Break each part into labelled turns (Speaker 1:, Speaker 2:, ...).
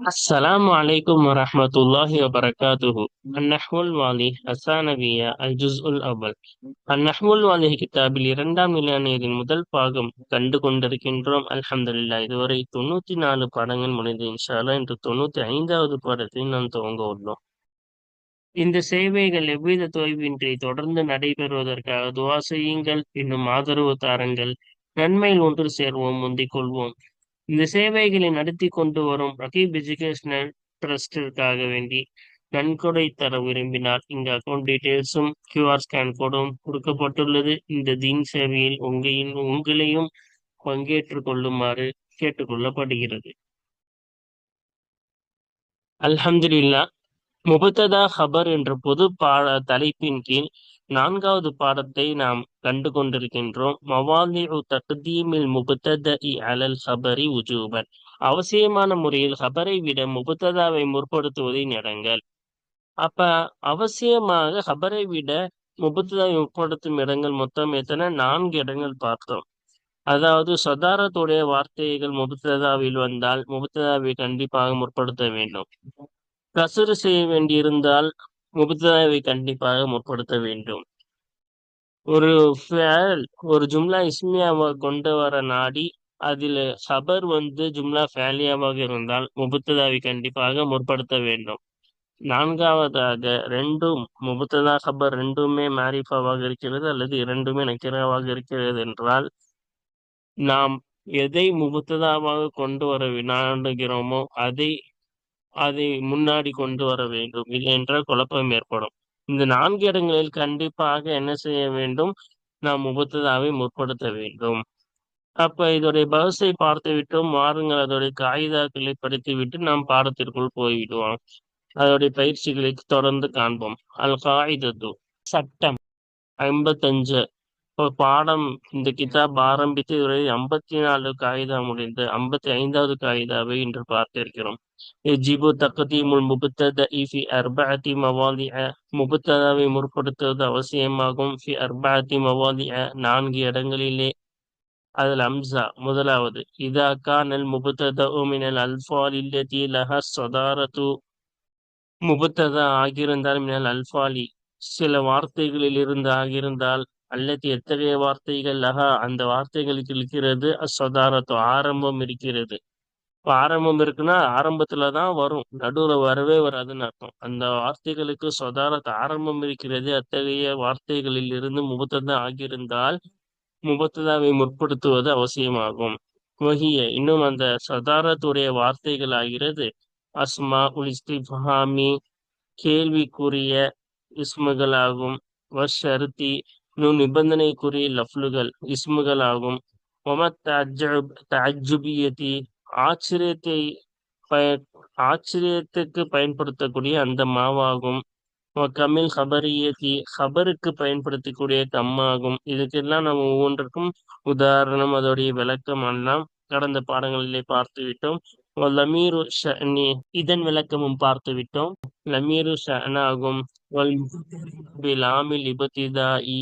Speaker 1: السلام عليكم ورحمة الله وبركاته النحو الوالي الثانوية الجزء الأول النحو الوالي கிதாபில் இரண்டாம் நிலையானியரின் முதல் பாகம் கண்டு கொண்டிருக்கின்றோம் அல்ஹம்துலில்லா இதுவரை தொண்ணூத்தி நாலு பாடங்கள் முடிந்து இன்ஷால்லா இன்று தொண்ணூத்தி ஐந்தாவது பாடத்தை நாம் துவங்க உள்ளோம் இந்த சேவைகள் எவ்வித தொய்வின்றி தொடர்ந்து நடைபெறுவதற்காக துவா செய்யுங்கள் இன்னும் ஆதரவு தாருங்கள் நன்மையில் ஒன்று சேர்வோம் முந்திக் கொள்வோம் இந்த சேவைகளை நடத்தி கொண்டு வரும் ரகீப் எஜுகேஷனல் ட்ரஸ்டிற்காக வேண்டி நன்கொடை தர விரும்பினால் இந்த அக்கௌண்ட் டீட்டெயில்ஸும் கியூஆர் ஸ்கேன் கோடும் கொடுக்கப்பட்டுள்ளது. இந்த தீன் சேவையில் உங்களின் உங்களையும் பங்கேற்றுக் கொள்ளுமாறு கேட்டுக்கொள்ளப்படுகிறது. அல்ஹம்துல்லா முபத்ததா ஹபர் என்ற பொது பாட தலைப்பின் கீழ் நான்காவது பாடத்தை நாம் கண்டு கொண்டிருக்கின்றோம். மவாலி தக்தீமில் முபத்தத அலல் ஹபரி உஜூபன். அவசியமான முறையில் ஹபரை விட முபுத்ததாவை முற்படுத்துவதை இடங்கள் அப்ப அவசியமாக ஹபரை விட முபுத்ததாவை முற்படுத்தும் இடங்கள் மொத்தம் எத்தனை? நான்கு இடங்கள் பார்த்தோம். அதாவது சதாரத்துடைய வார்த்தைகள் முபுத்ததாவில் வந்தால் முபுத்ததாவை கண்டிப்பாக முற்படுத்த வேண்டும். கசுறு செய்ய வேண்டியிருந்தால் முபத்ததாவை கண்டிப்பாக முற்படுத்த வேண்டும். ஒரு ஒரு ஜும்லா இஸ்மியாவை கொண்டு வர நாடி அதில் ஹபர் வந்து ஜும்லா ஃபேலியாவாக இருந்தால் முபத்ததாவை கண்டிப்பாக முற்படுத்த வேண்டும். நான்காவதாக ரெண்டும் முபத்ததா ஹபர் ரெண்டுமே மாரிஃபாவாக இருக்கிறது அல்லது இரண்டுமே நக்கிராவாக இருக்கிறது என்றால் நாம் எதை முபத்ததாவாக கொண்டு வர நாடுகிறோமோ அதை அதை முன்னாடி கொண்டு வர வேண்டும். இல்லை என்றால் குழப்பம் ஏற்படும். இந்த நான்கு இடங்களில் கண்டிப்பாக என்ன செய்ய வேண்டும்? நாம் முபத்ததாவை முற்படுத்த வேண்டும். அப்ப இதோடைய பகஸை பார்த்து விட்டோம் வாருங்கள் அதோடைய காகிதாக்களை படித்துவிட்டு நாம் பாடத்திற்குள் போய்விடுவோம். அதோடைய பயிற்சிகளை தொடர்ந்து காண்போம். அல் காகிதத்து சட்டம் ஐம்பத்தஞ்சு. பாடம் இந்த கிதாப் ஆரம்பித்து இதுவரை ஐம்பத்தி நாலு காகிதா முடிந்து ஐம்பத்தி ஐந்தாவது காகிதாவை இன்று பார்த்திருக்கிறோம். எஜிபு தக்கதீமுல் முபுத்தத இஃபி அர்பாத்தி மவாலி முபுத்ததாவை முற்படுத்துவது அவசியமாகும். ஃபி அர்பாத்தி மவாலி நான்கு இடங்களிலே. அதில் அம்சா முதலாவது. இதா கானல் முபுத்தத மினல் அல்ஃபால் இல்லதி லஹ சதாரத்து முபத்ததா ஆகியிருந்தால் மினல் அல்ஃபாலி. சில வார்த்தைகளில் இருந்து ஆகியிருந்தால் அல்லது எத்தகைய வார்த்தைகள்? லஹா அந்த வார்த்தைகளுக்கு இருக்கிறது அஸ்வதாரத்து ஆரம்பம் இருக்கிறது. இப்போ ஆரம்பம் இருக்குன்னா ஆரம்பத்துல தான் வரும். நடுவுல வரவே வராதுன்னு அர்த்தம். அந்த வார்த்தைகளுக்கு சொதாரத்து ஆரம்பம் இருக்கிறது அத்தகைய வார்த்தைகளில் இருந்து முபத்ததா ஆகியிருந்தால் முபத்ததாவை முற்படுத்துவது அவசியமாகும். வகிய இன்னும் அந்த சதாரத்துடைய வார்த்தைகள் ஆகிறது. அஸ்மா உல் இஸ்திஃபாமி கேள்விக்குரிய இஸ்முகளாகும். வஷருத்தி நிபந்தனைக்குரிய லஃப்லுகள் இஸ்முகள் ஆகும் ஆச்சரியத்தை ஆச்சரியத்துக்கு பயன்படுத்தக்கூடிய அந்த மாவாகும் கமில் ஹபரியத்தி ஹபருக்கு பயன்படுத்தக்கூடிய கம்மாகும் இதுக்கெல்லாம் நம்ம ஒவ்வொன்றுக்கும் உதாரணம் அதோடைய விளக்கம் எல்லாம் கடந்த பாடங்களிலே பார்த்து விட்டோம் லமீரு ஷனி இதன் விளக்கமும் பார்த்து விட்டோம் லமீரு ஷனாகும் லாமில் இ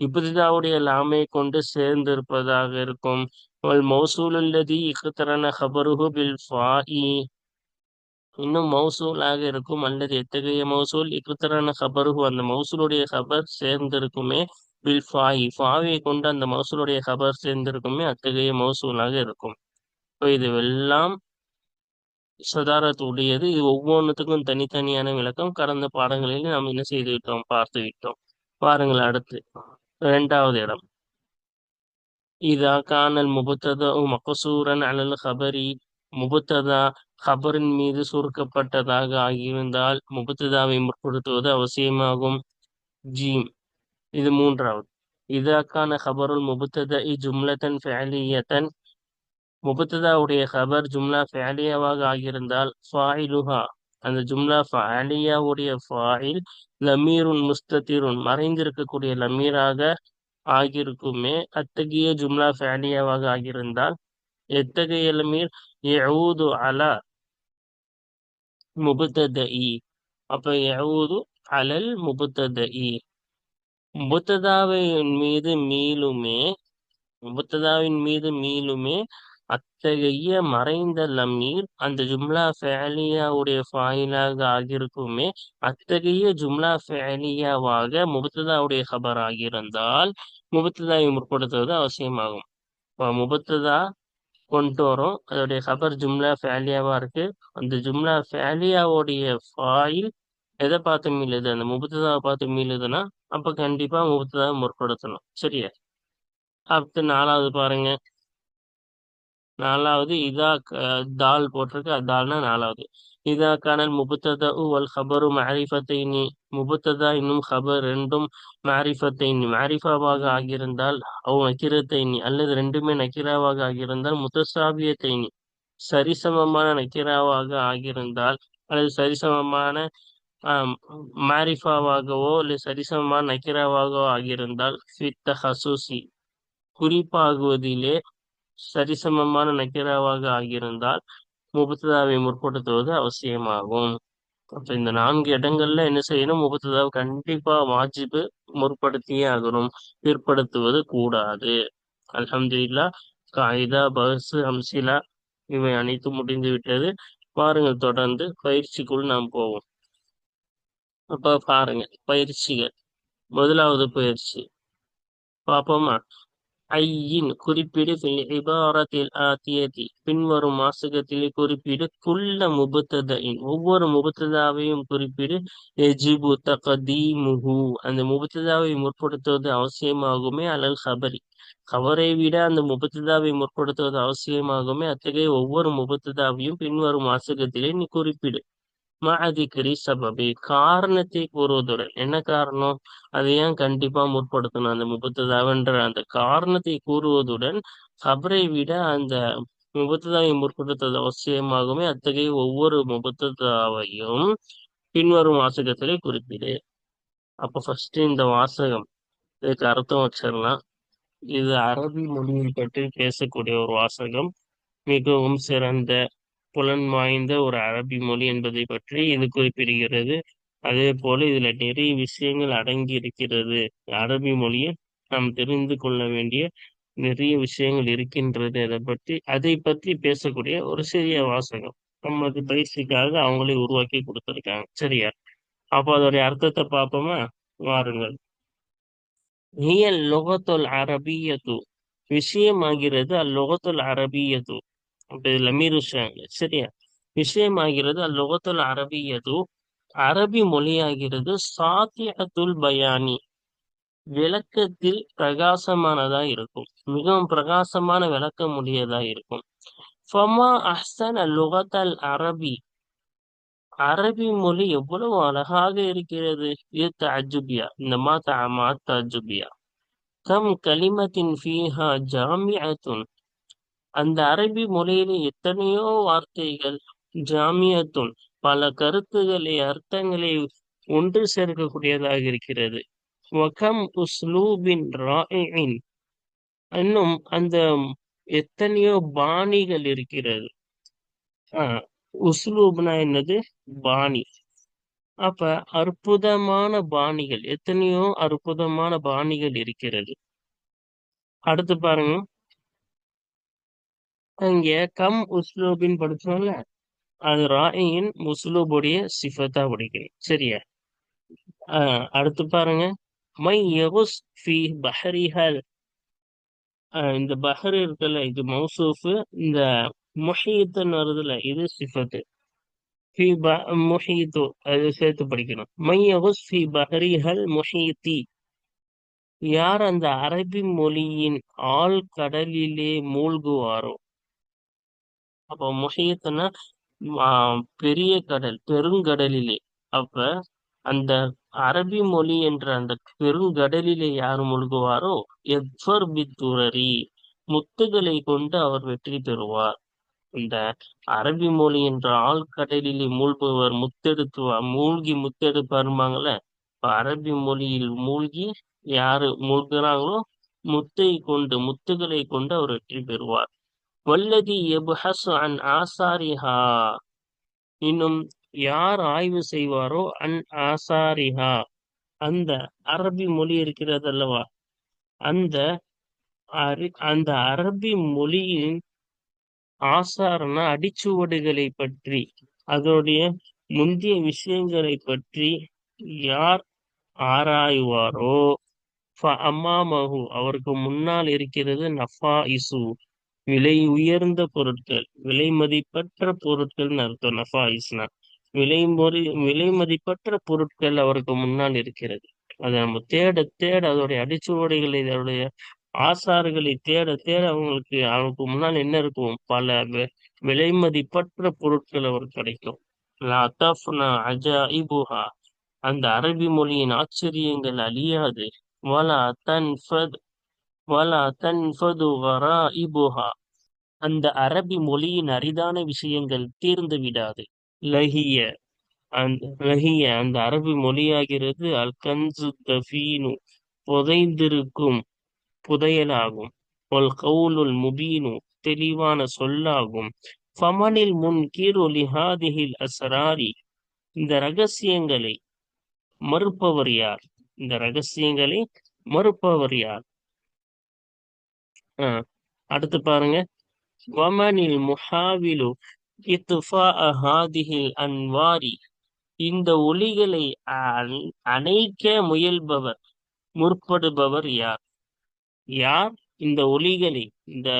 Speaker 1: இப்திதாவுடைய லாமை கொண்டு சேர்ந்திருப்பதாக இருக்கும். அவள் மௌசூலுல்லதி இக்குத்தரன ஹபருஹு பில் ஃபாஇ இன்னும் மௌசூலாக இருக்கும். அல்லது எத்தகைய மௌசூல்? இக்குத்தரான ஹபருஹு அந்த மௌசூலுடைய ஹபர் சேர்ந்திருக்குமே பில் ஃபாயி ஃபாவியை கொண்டு அந்த மௌசூலுடைய ஹபர் சேர்ந்திருக்குமே அத்தகைய மௌசூலாக இருக்கும். இப்போ இதுவெல்லாம் சதாரத்துடையது. இது ஒவ்வொன்றுத்துக்கும் தனித்தனியான விளக்கம். கடந்த பாடங்களில் நாம் என்ன செய்து விட்டோம் பார்த்து விட்டோம் பாருங்கள் அடுத்து. இரண்டாவது இடம். இதா கானல் முபத்ததா மகசூரன் அலல் ஹபரி முபத்ததா ஹபரின் மீது சுருக்கப்பட்டதாக ஆகியிருந்தால் முபத்ததாவை முற்படுத்துவது அவசியமாகும். ஜீம். இது மூன்றாவது. இதா கான ஹபருல் இ ஜும்லத்தன் ஃபேலியத்தன் முபத்ததாவுடைய ஹபர் ஜும்லா ஃபேலியாவாக ஆகியிருந்தால் ஃபாயிலுஹா. அந்த ஜும்லா அலியாவுடைய ஃபாயில் லமீருன் முஸ்தத்திருன் மறைந்திருக்கக்கூடிய லமீராக ஆகியிருக்குமே. அத்தகைய ஜும்லா ஃபேலியாவாக ஆகியிருந்தால் எத்தகைய லமீர்? யஊது அலா முபத்ததஇ. அப்ப யஊது அலல் முபுத்ததஇ. முபுத்ததாவின் மீது மீளுமே முபுத்ததாவின் மீது மீளுமே அத்தகைய மறைந்த லமீர் அந்த ஜும்லா ஃபேலியாவுடைய ஃபாயிலாக ஆகியிருக்குமே அத்தகைய ஜும்லா ஃபேலியாவாக முபத்ததாவுடைய ஹபர் ஆகியிருந்தால் முபத்ததாவை முற்படுத்துவது அவசியமாகும். இப்போ முபத்ததா கொண்டு வரும். அதோடைய ஹபர் ஜும்லா ஃபேலியாவா இருக்கு. அந்த ஜும்லா ஃபேலியாவுடைய ஃபாயில் எதை பார்த்து மீளுது? அந்த முபத்ததாவை பார்த்து மீளுதுன்னா அப்ப கண்டிப்பா முபத்ததாவை முற்படுத்தணும். சரியா? அடுத்து நாலாவது பாருங்க. நாலாவது இதா தால் போட்டிருக்கு. தால்னா நாலாவது. இதா கானல் முபுத்ததா வல் ஹபரு மாரிஃபத்தைனி. முபத்ததா இன்னும் ஹபர் ரெண்டும் மாரிஃபத்தைனி. மாரிஃபாவாக ஆகியிருந்தால் அவ் நக்கிரத்தைனி. அல்லது ரெண்டுமே நக்கிராவாக ஆகியிருந்தால் முத்தசாபியத்தைனி சரிசமமான நக்கிராவாக ஆகியிருந்தால் அல்லது சரிசமமான மாரிஃபாவாகவோ இல்லை சரிசமமான நக்கிராவாகவோ ஆகியிருந்தால் ஃபித்த ஹசூசி குறிப்பாகுவதிலே சரிசமமான நக்கிராவாக ஆகியிருந்தால் முபத்ததாவை முற்படுத்துவது அவசியமாகும். அப்ப இந்த நான்கு இடங்கள்ல என்ன செய்யணும்? முபத்ததாவை கண்டிப்பா வாஜிபு முற்படுத்தியே ஆகணும். பிற்படுத்துவது கூடாது. அலமதுல்லா காயிதா பஸ் அம்சிலா இவை அனைத்து முடிந்து விட்டது. பாருங்கள் தொடர்ந்து பயிற்சிக்குள் நாம் போவோம். அப்ப பாருங்க பயிற்சிகள். முதலாவது பயிற்சி. பாப்போமா ஐயின் குறிப்பிடு இபாரத்தில் ஆத்தியதி பின்வரும் வாசகத்திலே குறிப்பிடு குல்ல முபத்ததின் ஒவ்வொரு முபத்ததாவையும் குறிப்பிடு எஜிபு தகதீமுஹு. அந்த முபத்ததாவை முற்படுத்துவது அவசியமாகுமே அல்லது ஹபரி கவரை விட அந்த முபத்ததாவை முற்படுத்துவது அவசியமாகுமே. அத்தகைய ஒவ்வொரு முபத்ததாவையும் பின்வரும் வாசகத்திலே நீ குறிப்பிடு. மாதிக்கரி சபபி காரணத்தை கூறுவதுடன் என்ன காரணம்? அதை ஏன் கண்டிப்பா முற்படுத்தணும்? அந்த முப்பத்ததாவன்ற அந்த காரணத்தை கூறுவதுடன் கபரை விட அந்த முபத்ததாவை முற்படுத்தது அவசியமாகவே அத்தகைய ஒவ்வொரு முபத்ததாவையும் பின்வரும் வாசகத்திலே குறிப்பிடு. அப்ப ஃபர்ஸ்ட் இந்த வாசகம். இதுக்கு அர்த்தம் வச்சிடலாம். இது அரபி மொழியை பற்றி பேசக்கூடிய ஒரு வாசகம். மிகவும் சிறந்த புலன் வாய்ந்த ஒரு அரபி மொழி என்பதை பற்றி இது குறிப்பிடுகிறது. அதே போல இதுல நிறைய விஷயங்கள் அடங்கி இருக்கிறது. அரபி மொழியை நாம் தெரிந்து கொள்ள வேண்டிய நிறைய விஷயங்கள் இருக்கின்றது அதை பற்றி அதை பற்றி பேசக்கூடிய ஒரு சிறிய வாசகம். நமது பயிற்சிக்காக அவங்களே உருவாக்கி கொடுத்துருக்காங்க. சரியா? அப்போ அதோடைய அர்த்தத்தை பார்ப்போமா? வாருங்கள். ஹியல் லொகத்துல் அரபியத்து விஷயமாகிறது அல்லொகத்துல் அரபியத்து அப்படி லமீர் சரியா? விஷயமாகிறது அல்லுகத்துல் அரபியது அரபி மொழியாகிறது சாத்தியத்துல் பயானி. விளக்கத்தில் பிரகாசமானதா இருக்கும். மிகவும் பிரகாசமான விளக்க முடியதா இருக்கும். ஃபமா அஹ்சன் லுகத்தல் அரபி. அரபி மொழி எவ்வளவு அழகாக இருக்கிறது. இது தஜுபியா இந்த மா தஜுபியா கம் கலிமத்தின் ஃபீஹா ஜாமியத்துன் அந்த அரபி மொழியில எத்தனையோ வார்த்தைகள் ஜாமியத்துள் பல கருத்துக்களை அர்த்தங்களை ஒன்று சேர்க்கக்கூடியதாக இருக்கிறது. வகம் உஸ்லூபின் ராயின் இன்னும் அந்த எத்தனையோ பாணிகள் இருக்கிறது. ஆஹ் உஸ்லூப்னா என்னது? பாணி. அப்ப அற்புதமான பாணிகள் எத்தனையோ அற்புதமான பாணிகள் இருக்கிறது. அடுத்து பாருங்க. அங்கே கம் உஸ்லூபின் படிச்சோம்ல அது ராயின் முஸ்லூபுடைய சிஃபத்தா படிக்கணும் சரியா? அடுத்து பாருங்க. மை யகுஸ் ஃபி பஹரிஹல். இந்த பஹர் இருக்குல்ல இது மௌசூஃபு. இந்த முஹீத்துன்னு வருதுல இது சிஃபத்து. ஃபி ப முஹீத்து அது சேர்த்து படிக்கணும். மை யகுஸ் ஃபி பஹரிஹல் முஹீத்தி. யார் அந்த அரபி மொழியின் ஆள் கடலிலே மூழ்குவாரோ? அப்போ முஹீத்னா பெரிய கடல் பெருங்கடலிலே. அப்ப அந்த அரபி மொழி என்ற அந்த பெருங்கடலிலே யார் முழுகுவாரோ? எஃபர் பித்துரரி முத்துகளை கொண்டு அவர் வெற்றி பெறுவார். இந்த அரபி மொழி என்ற ஆழ்கடலிலே மூழ்குவர் முத்தெடுத்து மூழ்கி முத்தெடுப்பாருமாங்கள இப்ப அரபி மொழியில் மூழ்கி யாரு மூழ்கிறாங்களோ? முத்தை கொண்டு முத்துகளை கொண்டு அவர் வெற்றி பெறுவார். வல்லதி எபுஹசு அன் ஆசாரிஹா. இன்னும் யார் ஆய்வு செய்வாரோ அன் ஆசாரிஹா. அந்த அரபி மொழி இருக்கிறது அல்லவா அந்த அந்த அரபி மொழியின் ஆசாரனா அடிச்சுவடுகளை பற்றி அதனுடைய முந்தைய விஷயங்களை பற்றி யார் ஆராய்வாரோ? அம்மாமஹு அவருக்கு முன்னால் இருக்கிறது நஃபா இசு விலை உயர்ந்த பொருட்கள் விலை மதிப்பற்ற பொருட்கள் அர்த்தம் நஃபாயிஸ்னா. விலை முறை விலை மதிப்பற்ற பொருட்கள் அவருக்கு முன்னால் இருக்கிறது. அதை நம்ம தேட தேட அதோடைய அடிச்சுவடைகளை அதோடைய ஆசாறுகளை தேட தேட அவங்களுக்கு அவனுக்கு முன்னால் என்ன இருக்கும் பல விலை மதிப்பற்ற பொருட்கள் அவர் கிடைக்கும். அந்த அரபி மொழியின் ஆச்சரியங்கள் அழியாது. வலா தன்ஃபத் வலா தன்ஃபது கராஇபுஹா அந்த அரபி மொழியின் அரிதான விஷயங்கள் தீர்ந்து விடாது. லஹிய அந்த லஹிய அந்த அரபி மொழியாகிறது அல் கன்சு தஃபீனு. புதைந்திருக்கும் புதையலாகும். ஒல் கவுலுல் முபீனு தெளிவான சொல்லாகும். ஃபமனில் முன் கீரொலி ஹாதிஹில் அசராரி இந்த ரகசியங்களை மறுப்பவர் யார்? இந்த ரகசியங்களை மறுப்பவர் யார்? அடுத்து பாருங்க. வமனில் முஹாவிலு இத்துஃபா ஹாதிஹில் அன்வாரி. இந்த ஒளிகளை அணைக்க முயல்பவர் முற்படுபவர் யார்? யார்? இந்த ஒளிகளை இந்த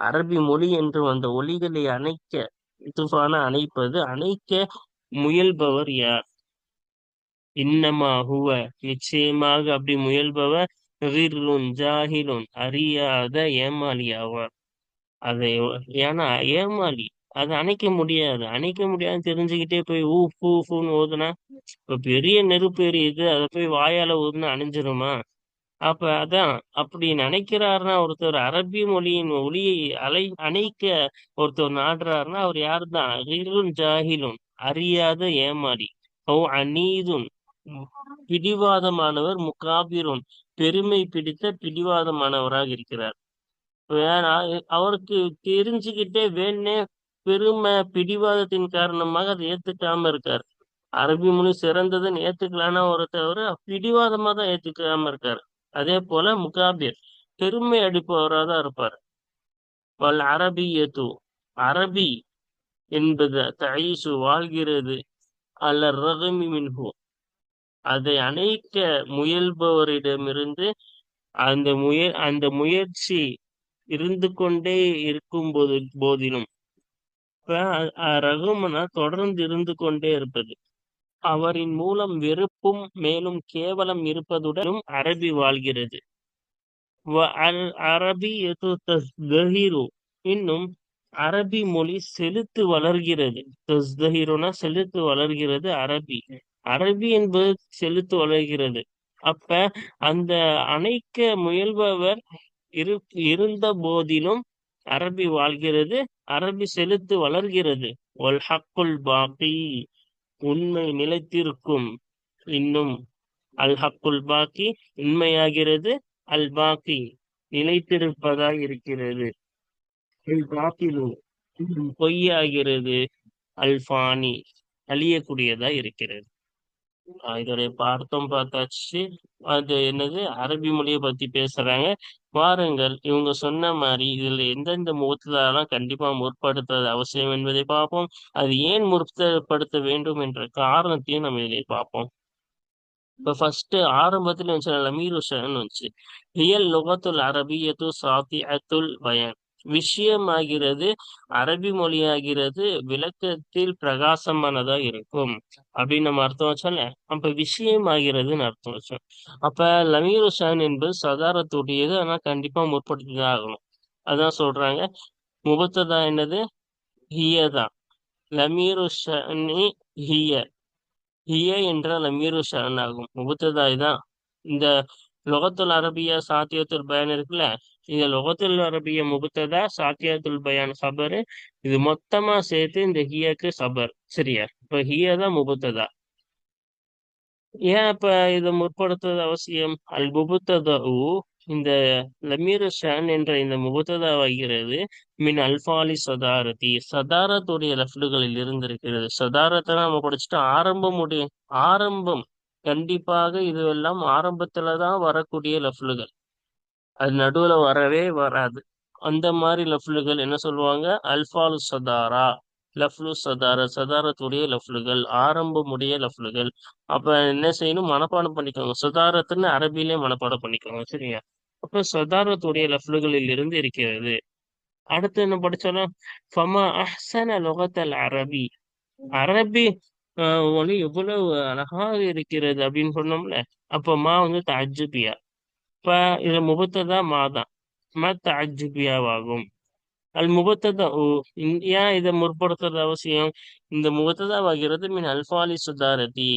Speaker 1: அரபி மொழி என்று வந்த ஒளிகளை அணைக்க துஃபான அணைப்பது அணைக்க முயல்பவர் யார்? இன்னமா ஹுவ. நிச்சயமாக அப்படி முயல்பவர் ஜாஹிலுன் அறியாத ஏமாளி ஆவார். அதை ஏன்னா ஏமாளி அதை அணைக்க முடியாது. அணைக்க முடியாது தெரிஞ்சுக்கிட்டே போய் ஊ பூ பூன்னு ஓதுனா பெரிய நெருப்பு எரியுது அதை போய் வாயால ஊதுனா அணிஞ்சிருமா? அப்ப அதான் அப்படி நினைக்கிறாருன்னா ஒருத்தர் அரபி மொழியின் ஒளியை அலை அணைக்க ஒருத்தர் நாடுறாருன்னா அவர் யார் தான் ஜாகிலும் அறியாத ஏமாறி ஓ அநீதுன் பிடிவாதமானவர் முகாபிரும் பெருமை பிடித்த பிடிவாதமானவராக இருக்கிறார். வேணா அவருக்கு தெரிஞ்சுக்கிட்டே வேணே பெருமை பிடிவாதத்தின் காரணமாக அதை ஏத்துக்காம இருக்காரு. அரபி மொழி சிறந்ததுன்னு ஏத்துக்கலான்னா தவிர பிடிவாதமா தான் ஏத்துக்காம இருக்காரு. அதே போல முகாபிர் பெருமை அடிப்பவராக தான் இருப்பார். வல் அரபியத்து அரபி என்பது தயீசு வாழ்கிறது. அல்ல ரகமி மின்ஹு. அதை அணைக்க முயல்பவரிடமிருந்து அந்த முய அந்த முயற்சி இருந்து கொண்டே இருக்கும் போது போதிலும். ரகுமனா தொடர்ந்து இருந்து கொண்டே இருப்பது. அவரின் மூலம் வெறுப்பும் மேலும் கேவலம் இருப்பதுடனும் அரபி வாழ்கிறது. அரபி இன்னும் அரபி மொழி செலுத்து வளர்கிறது. செலுத்து வளர்கிறது அரபி. அரபி என்பது செலுத்து வளர்கிறது அப்ப அந்த அணைக்க முயல்பவர் இரு இருந்த போதிலும் அரபி வாழ்கிறது அரபி செலுத்து வளர்கிறது. ஒல் ஹக்குல் பாக்கி உண்மை நிலைத்திருக்கும். இன்னும் அல் ஹக்குல் பாக்கி உண்மையாகிறது. அல் பாக்கி நிலைத்திருப்பதாக இருக்கிறது. அல் பாக்கிலு பொய்யாகிறது. அல்பானி அழியக்கூடியதா இருக்கிறது. இதோடைய பார்த்தம் பார்த்தாச்சு. அது என்னது? அரபி மொழியை பத்தி பேசுறாங்க. வாருங்கள் இவங்க சொன்ன மாதிரி இதுல எந்தெந்த முகத்திலாம் கண்டிப்பா முற்படுத்துறது அவசியம் என்பதை பார்ப்போம். அது ஏன் முற்படுத்த வேண்டும் என்ற காரணத்தையும் நம்ம இதில் பார்ப்போம். இப்ப ஃபர்ஸ்ட் ஆரம்பத்துல வந்துச்சு அமீர் ஹுசன் வந்துச்சு. ரியல் லுகத்துல் அரபியத்து சாத்தி அத்துல் பயன். விஷயமாகிறது அரபி மொழியாகிறது விளக்கத்தில் பிரகாசமானதா இருக்கும். அப்படின்னு நம்ம அர்த்தம் வச்சோம்ல அப்ப விஷயம் ஆகிறதுன்னு அர்த்தம் வச்சோம். அப்ப லமீர் ஹுசான் என்பது சதாரத்துடையது. ஆனா கண்டிப்பா முற்படுத்தி தான் ஆகணும். அதான் சொல்றாங்க. முபத்ததா என்னது? ஹியதான் லமீர் ஹுசானி ஹிய. ஹிய என்றால் லமீர் ஹுசான் ஆகும். முபத்ததாய் தான் இந்த லொகத்துல் அரபியா சாத்தியத்துல் பயன் இருக்குல்ல இந்த லொகத்துல் அரபிய முகுத்ததா சாத்தியத்துல் பயான் சபரு. இது மொத்தமா சேர்த்து இந்த ஹியாக்கு சபர். சரியா? இப்ப ஹியா தான் முபத்ததா ஏன் இப்ப இதை முற்படுத்துறது அவசியம்? அல் முபுத்ததூ இந்த லமீர் ஷான் என்ற இந்த முபத்ததாவாகிறது மின் அல்பாலி சதாரதி. சதாரத்துடைய லஃப்டுகளில் இருந்திருக்கிறது. சதாரத்தை நம்ம படிச்சுட்டு ஆரம்பம் உடைய ஆரம்பம். கண்டிப்பாக இதுவெல்லாம் ஆரம்பத்துல தான் வரக்கூடிய லஃப்டுகள். அது நடுவுல வரவே வராது. அந்த மாதிரி லஃப்லுகள் என்ன சொல்லுவாங்க? அல்ஃபாலு சதாரா. லஃப்லு சதார சதாரத்துடைய லஃப்லுகள் ஆரம்பமுடைய லஃப்லுகள். அப்ப என்ன செய்யணும்? மனப்பாடம் பண்ணிக்கோங்க. சதாரத்துன்னு அரபிலே மனப்பாடம் பண்ணிக்கோங்க. சரியா? அப்ப சதாரத்துடைய லஃப்லுகளில் இருந்து இருக்கிறது. அடுத்து என்ன படிச்சோம்னா ஃபமா அஹ்சன லுகத்தல் அரபி. அரபி ஆஹ், மொழி எவ்வளவு அழகாக இருக்கிறது அப்படின்னு சொன்னோம்ல அப்ப மா வந்து தஜுபியா இப்ப இது முபத்ததா மாதா. தான் அஜுபியாவாகும் அல் முபத்ததா ஓ ஏன் இதை முற்படுத்துறது அவசியம்? இந்த முபத்ததாவாகிறது மின் அல்பாலி சுதாரதி.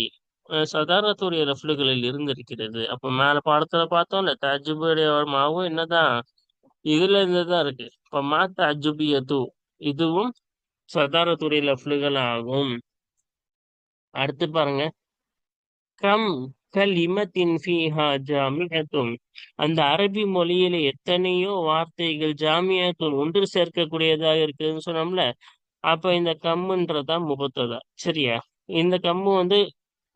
Speaker 1: சதாரத்துடைய ரஃப்லுகளில் இருந்து இருக்கிறது அப்ப மேல பாடத்துல பார்த்தோம்ல தஜுபுடைய மாவும் என்னதான் இதுல இருந்துதான் இருக்கு. இப்ப மாத்த அஜுபியது இதுவும் சதாரத்துடைய லஃப்லுகள் ஆகும் அடுத்து பாருங்க. கம். கலிமத்தின் ஃபீஹா ஜாமியத்தும். அந்த அரபி மொழியில எத்தனையோ வார்த்தைகள் ஜாமியத்தும் ஒன்று சேர்க்கக்கூடியதாக இருக்குதுன்னு சொன்னோம்ல அப்ப இந்த கம்முன்றதா முபத்ததா சரியா? இந்த கம்மு வந்து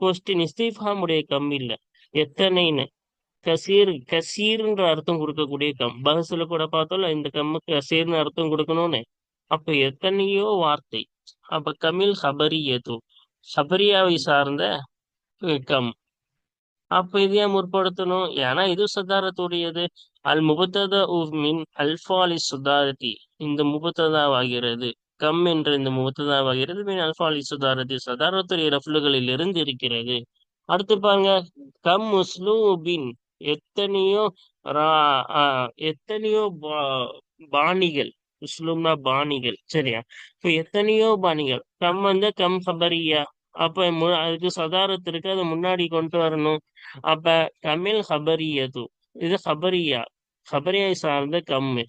Speaker 1: கொஸ்டின் இஸ்தீஃபாமுடைய கம் இல்ல. எத்தனைன்னு? கசீர் கசீர்ன்ற அர்த்தம் கொடுக்கக்கூடிய கம் பகசுல கூட பார்த்தோம்ல இந்த கம்முக்கு கசீர்னு அர்த்தம் கொடுக்கணும்னு. அப்ப எத்தனையோ வார்த்தை. அப்ப கமில் ஹபரி ஏதோ ஹபரியாவை சார்ந்த கம் அப்ப இது ஏன் முற்படுத்தணும். ஏன்னா இது சுதாரத்துடையது அல் முபத்தத மின் அல்ஃபாலி சுதாரதி இந்த முபத்ததாவாகிறது. கம் என்ற இந்த முபத்ததாவாகிறது. மின் அல்ஃபாலி சுதாரதி சதாரத்துடைய ரஃப்லுகளில் இருந்து இருக்கிறது. அடுத்து பாருங்க. கம் முஸ்லூபின் எத்தனையோ ரா- ஆ, எத்தனையோ பா- பாணிகள். முஸ்லூம்னா பாணிகள். சரியா? இப்போ எத்தனையோ பாணிகள். கம் வந்து கம் ஹபரியா. அப்ப மு- அதுக்கு சதாரத்திற்கு இருக்கு அதை முன்னாடி கொண்டு வரணும். அப்ப கமில் ஹபரியது இது ஹபரியா ஹபரியை சார்ந்த கம்மு.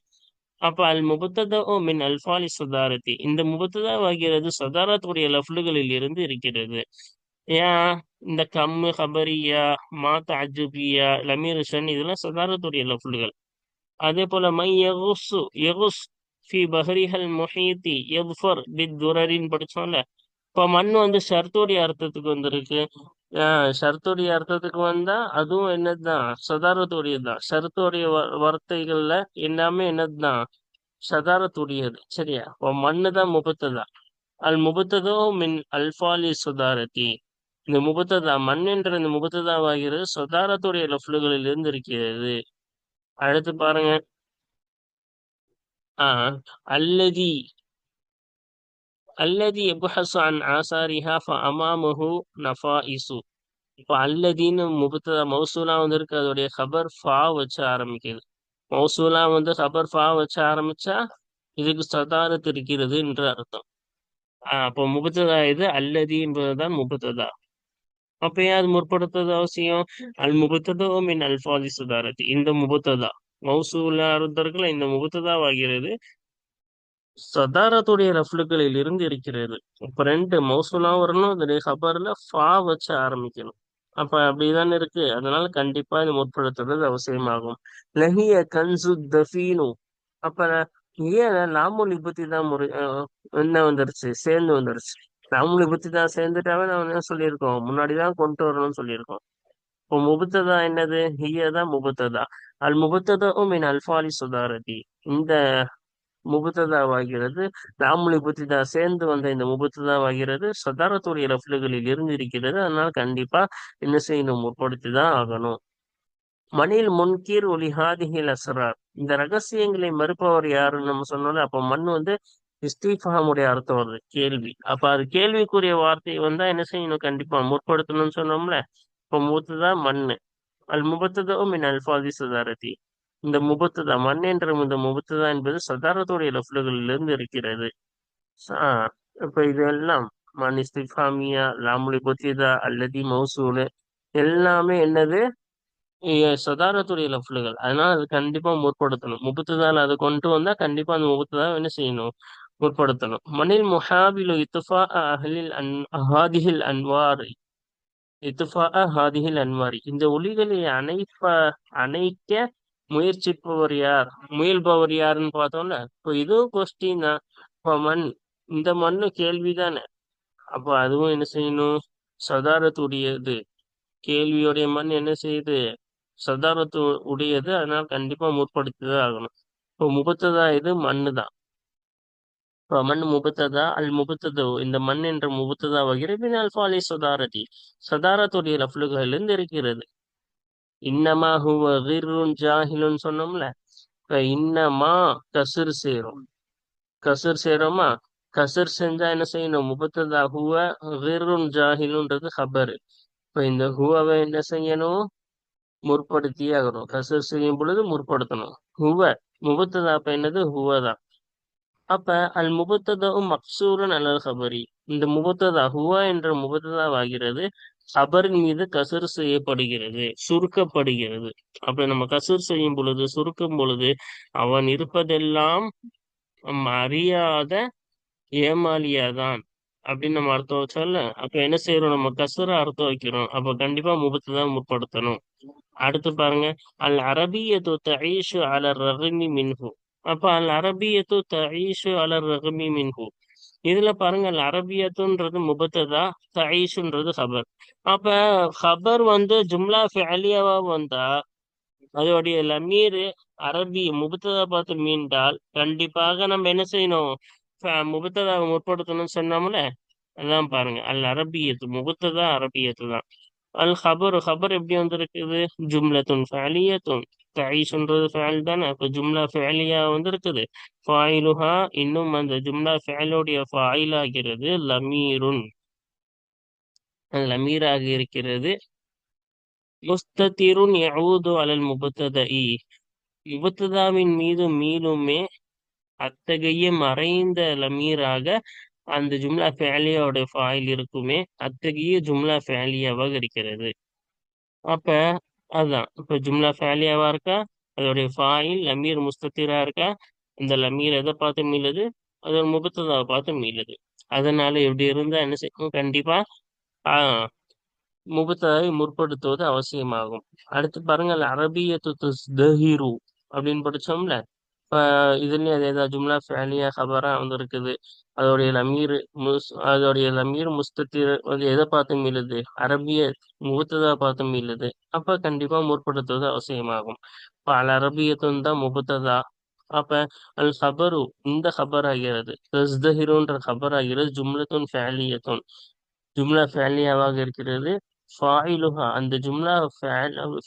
Speaker 1: அப்ப அல் முபத்ததோ மின் அல்பாலி சதாரத்தி. இந்த முபத்ததா ஆகிறது சதாரத்துடைய லஃப்லுகளில் இருந்து இருக்கிறது. ஏன் இந்த கம்மு ஹபரியா மாத்த அஜுபியா லமீருஷன் இதெல்லாம் சதாரத்துடைய லஃப்லுகள். அதே போல மை எகுசு எகுஸ் ஃபி பஹரிஹல் முஹீத்தி எஃபர் பித் துரரின் படிச்சோம்ல இப்ப மண் வந்து ஷர்த்துடைய அர்த்தத்துக்கு வந்திருக்கு. ஆஹ் ஷர்த்துடைய அர்த்தத்துக்கு வந்தா அதுவும் என்னதுதான் சதாரத்துடையது தான் ஷர்த்துடைய வ- வார்த்தைகள்ல எல்லாமே என்னதுதான் சதாரத்துடையது. சரியா? இப்போ மண்ணு தான் முபத்ததா. அல் முபத்ததோ மின் அல்ஃபாலி சுதாரதி. இந்த முபத்ததா மண் என்ற இந்த முபத்ததாவாகிறது சுதாரத்துடைய லஃப்லுகளில் இருந்து இருக்கிறது அடுத்து பாருங்க. ஆஹ் அல்லதி. அல்லதி எபுஹசு அன் ஆசாரிஹா ஃப அமாமுஹு நஃபாயிசு இப்போ அல்லதின்னு முபத்ததா மௌசூலா வந்து இருக்கு அதோடைய ஹபர் ஃபா வச்சு ஆரம்பிக்குது. மௌசூலா வந்து ஹபர் ஃபா வச்சு ஆரம்பிச்சா இதுக்கு சதாரத் இருக்கிறது என்று அர்த்தம். ஆஹ் அப்போ முபத்ததா இது அல்லதி என்பதுதான் முபத்ததா அப்ப ஏன் அது முற்படுத்தது அவசியம்? அல் முபத்ததோ மின் அல்பாதி சுதாரத்தி இந்த முபத்ததா மௌசூலா இருந்தவர்கள் இந்த முபத்ததாவாகிறது சதாரத்துடைய ரஃப்லுகளில் இருந்து இருக்கிறது. இப்ப ரெண்டு மௌசூலா வரணும் அதோடைய ஹபர்ல ஃபா வச்சு ஆரம்பிக்கணும். அப்ப அப்படிதானே இருக்கு. அதனால கண்டிப்பா இது முற்படுத்துறது அவசியமாகும். லஹிய கன்சு தஃபீனு. அப்ப ஏன் லாமுலி பத்தி தான் முறை என்ன வந்துருச்சு? சேர்ந்து வந்துருச்சு. லாமுலி பத்தி தான் சேர்ந்துட்டாவே நான் என்ன சொல்லியிருக்கோம்? முன்னாடி தான் கொண்டு வரணும்னு சொல்லியிருக்கோம். இப்போ முபத்ததா என்னது? ஹிய தான் முபத்ததா. அல் முபத்ததா மின் அல்ஃபாலி சுதாரதி. இந்த முபுத்ததாவாகிறது. லாமுலி பத்தி தான் சேர்ந்து வந்த இந்த முபுத்ததாவாகிறது. சதாரத்துடைய ரஃப்லுகளில் இருந்து இருக்கிறது அதனால கண்டிப்பா என்ன செய்யணும்? முற்படுத்தி தான் ஆகணும். மணில் முன்கீர் ஒலி அசரார் இந்த ரகசியங்களை மறுப்பவர் யாருன்னு நம்ம சொன்னோம்ல அப்ப மண் வந்து இஸ்தீஃபாமுடைய அர்த்தம் வருது கேள்வி. அப்ப அது கேள்விக்குரிய வார்த்தை வந்தா என்ன செய்யணும்? கண்டிப்பா முற்படுத்தணும்னு சொன்னோம்ல இப்ப மூத்ததா மண்ணு. அல் முபத்ததோ மின் அல்பாதி சதாரதி. இந்த முபத்ததா மண் என்ற இந்த முபத்துதா என்பது சதாரத்துடைய லஃப்லுகளிலிருந்து இருக்கிறது. இப்ப இதெல்லாம் மண் இஸ்திஃபாமியா லாமுலி பொத்திதா அல்லதி மௌசூலு எல்லாமே என்னது? சதாரத்துடைய லஃப்லுகள் அதனால அது கண்டிப்பா முற்படுத்தணும். முபத்துதான் அதை கொண்டு வந்தா கண்டிப்பா அந்த முபத்துதா என்ன செய்யணும்? முற்படுத்தணும். மணில் முஹாபிலு இத்துஃபா அஹலில் அன் ஹாதிஹில் அன்வார். இத்துஃபா ஹாதிஹில் அன்வாரி. இந்த ஒளிகளை அணைப்ப அணைக்க முயற்சிப்பவர் யார்? முயல்பவர் யாருன்னு பார்த்தோம்ல? இப்போ இதுவும் கொஸ்டின் தான் இப்போ மண். இந்த மண்ணு கேள்விதானே. அப்போ அதுவும் என்ன செய்யணும்? சதாரத்துடையது. கேள்வியுடைய மண் என்ன செய்யுது? சதாரத்து உடையது அதனால கண்டிப்பா முற்படுத்திதான் ஆகணும். இப்போ முபத்ததா இது மண்ணு தான் இப்போ மண் முபத்ததா? அல் முபத்ததோ. இந்த மண் என்ற முபத்ததா வகிரது அல்பாலி சதாரதி. சதாரத்துடைய லஃப்லுகளிலிருந்து இருக்கிறது. இன்னமா ஹுவ கிர்ருன் ஜாஹிலுன்னு சொன்னோம்ல இப்ப இன்னமா கசுர் சேரும். கசுர் செய்யறோமா கசுர் செஞ்சா என்ன செய்யணும்? முபத்ததா ஹுவ கிர்ருன் ஜாஹிலுன்றது ஹபர். இப்ப இந்த ஹுவவை என்ன செய்யணும்? முற்படுத்தியே ஆகணும் கசர் செய்யும் பொழுது முற்படுத்தணும். ஹுவ முபத்ததா அப்ப என்னது? ஹுவ தான் அப்ப அல் முபத்ததாவும் மக்சூரன் அல்லது ஹபரி. இந்த முபத்ததா ஹுவா என்ற முபத்ததாவாகிறது அபரின் மீது கசர் செய்யப்படுகிறது சுருக்கப்படுகிறது. அப்ப நம்ம கசர் செய்யும் பொழுது சுருக்கும் பொழுது அவன் இருப்பதெல்லாம் அறியாத ஏமாலியாதான் அப்படின்னு நம்ம அர்த்தம் வச்சால அப்ப என்ன செய்யறோம்? நம்ம கசுர அர்த்தம் வைக்கிறோம். அப்ப கண்டிப்பா முபத்து தான் முற்படுத்தணும். அடுத்து பாருங்க அல் அரபியத்து தஈஷு அல ரஹமி மின்ஹு. அப்ப அல் அரபியத்து தஈஷு அல ரஹ்மி மின்ஹு. இதுல பாருங்க அரபியத்துன்றது முபத்ததா தஈஷுன்றது ஹபர் அப்ப ஹபர் வந்து ஜும்லா ஃபேலியாவா வந்தா அதோடைய லமீர் அரபி முபத்ததா பார்த்து மீண்டால் கண்டிப்பாக நம்ம என்ன செய்யணும்? முபத்ததாவை முற்படுத்தணும்னு சொன்னோம்ல அதான் பாருங்க அல் அரபியத்து முபத்ததா அரபியத்து தான் அல் ஹபர் ஹபர் எப்படி வந்திருக்குது? ஜும்லத்துன் ஃபேலியத்துன் தைஷுன்றது ஃபேல் தானே? அப்போ ஜும்லா ஃபேலியா வந்திருக்குது. ஃபாயிலுஹா இன்னும் அந்த ஜும்லா ஃபேலோடைய ஃபாயில் ஆகிறது லமீருன். லமீராக இருக்கிறது. முஸ்தத்திருன் யவுது அலல் முபத்ததஇ. முபத்ததாவின் மீது மீளுமே அத்தகைய மறைந்த லமீராக அந்த ஜும்லா ஃபேலியாவோட ஃபாயில் இருக்குமே. அத்தகைய ஜும்லா ஃபேலியாவாக இருக்கிறது. அப்ப அதான். இப்போ ஜும்லா ஃபேலியாவா இருக்கா? அதோடைய ஃபாயில் லமீர் முஸ்தத்திரா இருக்கா? இந்த லமீர் எதை பார்த்து மீளுது? அதோட முபத்ததாவை பார்த்து மீளுது. அதனால எப்படி இருந்தா என்ன செய்யும்? கண்டிப்பா ஆஹ் முபத்ததாவை முற்படுத்துவது அவசியமாகும். அடுத்து பாருங்க அரபியத்து அப்படின்னு படிச்சோம்ல? இதுலயும் அதே தான் ஜும்லா ஃபேலியா ஹபரா வந்து இருக்குது அதோடைய லமீர் முஸ் அதோடைய லமீர் முஸ்தத்திர் வந்து எதை பார்த்து மீளுது? அரபிய முகத்ததா பார்த்து மீளுது. அப்ப கண்டிப்பா முற்படுத்துவது அவசியமாகும். இப்ப அல் அரபியத்துன் தான் முகத்ததா? அப்ப அல் ஹபரு இந்த ஹபர் ஆகிறது தஸ்தஹிருன்ற ஹபர் ஆகிறது ஜும்லத்துன் ஃபேலியத்துன். ஜும்லா ஃபேலியாவாக இருக்கிறது. ஃபாயிலுஹா அந்த ஜும்லா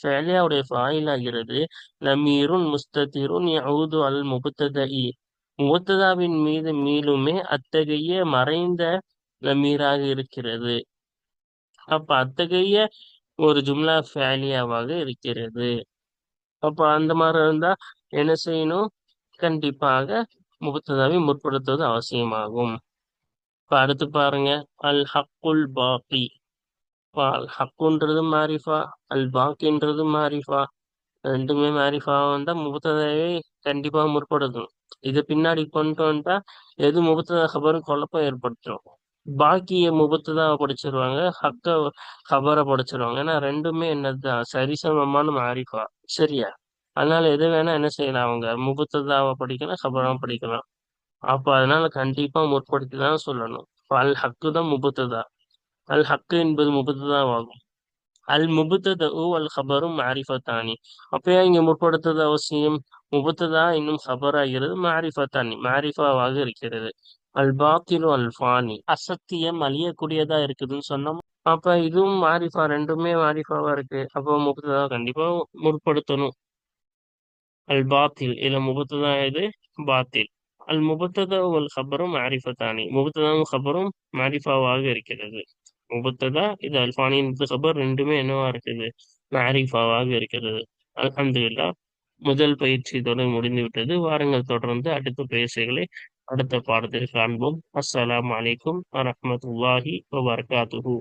Speaker 1: ஃபேலியாவுடைய ஃபாயில் ஆகிறது லமீருன் முஸ்ததிருன் யவுது அல் முபத்ததஇ முகத்ததாவின் மீது மீளுமே அத்தகைய மறைந்த நமீராக இருக்கிறது. அப்ப அத்தகைய ஒரு ஜும்லா ஃபேலியாவாக இருக்கிறது. அப்ப அந்த மாதிரி இருந்தா என்ன செய்யணும்? கண்டிப்பாக முகத்ததாவை முற்படுத்துவது அவசியமாகும். இப்ப அடுத்து பாருங்க. அல் ஹக்குல் பாக்கி அல் ஹக்குன்றது மாரிஃபா அல் பாக்கின்றது மாரிஃபா. ரெண்டுமே மாரிஃபா வந்தா முகத்ததாவை கண்டிப்பா முற்படுத்தணும். இது பின்னாடி கொண்டு வந்துட்டா எது முபத்ததா ஹபரும் குழப்பம் ஏற்படுத்திடும் பாக்கிய முபத்ததா படிச்சிருவாங்க ஹக்க ஹபரை படிச்சிருவாங்க. ஏன்னா ரெண்டுமே என்னதுதான் சரிசமமான மாறிப்பா. சரியா? அதனால எது வேணா என்ன செய்யலாம் அவங்க? முபத்ததாவை படிக்கலாம் ஹபராவும் படிக்கலாம் அப்ப அதனால கண்டிப்பா முற்படுத்தி தான் சொல்லணும். அல் ஹக்கு தான் முபத்ததா அல் ஹக்கு என்பது முபத்ததாவாகும் அல் முபத்தத அல் ஹபரும் மாரிஃபத்தானி அப்பயா இங்க முற்படுத்தது அவசியம்? முபத்ததா இன்னும் ஹபராகிறது மாரிஃபத்தானி மாரிஃபாவாக இருக்கிறது. அல் பாத்திலு அல் ஃபானி அசத்தியம் அழியக்கூடியதா இருக்குதுன்னு சொன்னோம். அப்ப இதுவும் மாரிஃபா ரெண்டுமே மாரிஃபாவா இருக்கு. அப்போ முபுத்ததா கண்டிப்பா முற்படுத்தணும். அல் பாத்தில் இல்ல முபுத்ததா இது? பாத்தில். அல் முபத்ததா அல் ஹபரும் மாரிஃபத்தானி. முபத்ததாவும் ஹபரும் மாரிஃபாவாக இருக்கிறது. முபத்ததா இது அல்பானியின் ஹபர் ரெண்டுமே என்னவா இருக்குது? மாரிஃபாவாக இருக்கிறது. அலமதுல்லா முதல் பயிற்சி தொடர் முடிந்து விட்டது வாருங்கள் தொடர்ந்து அடுத்த பயிற்சிகளை அடுத்த பாடத்தில் காண்போம். அஸ்ஸலாம் அலைக்கும் வரமத்துல்லாஹி வபர்காத்துஹூ.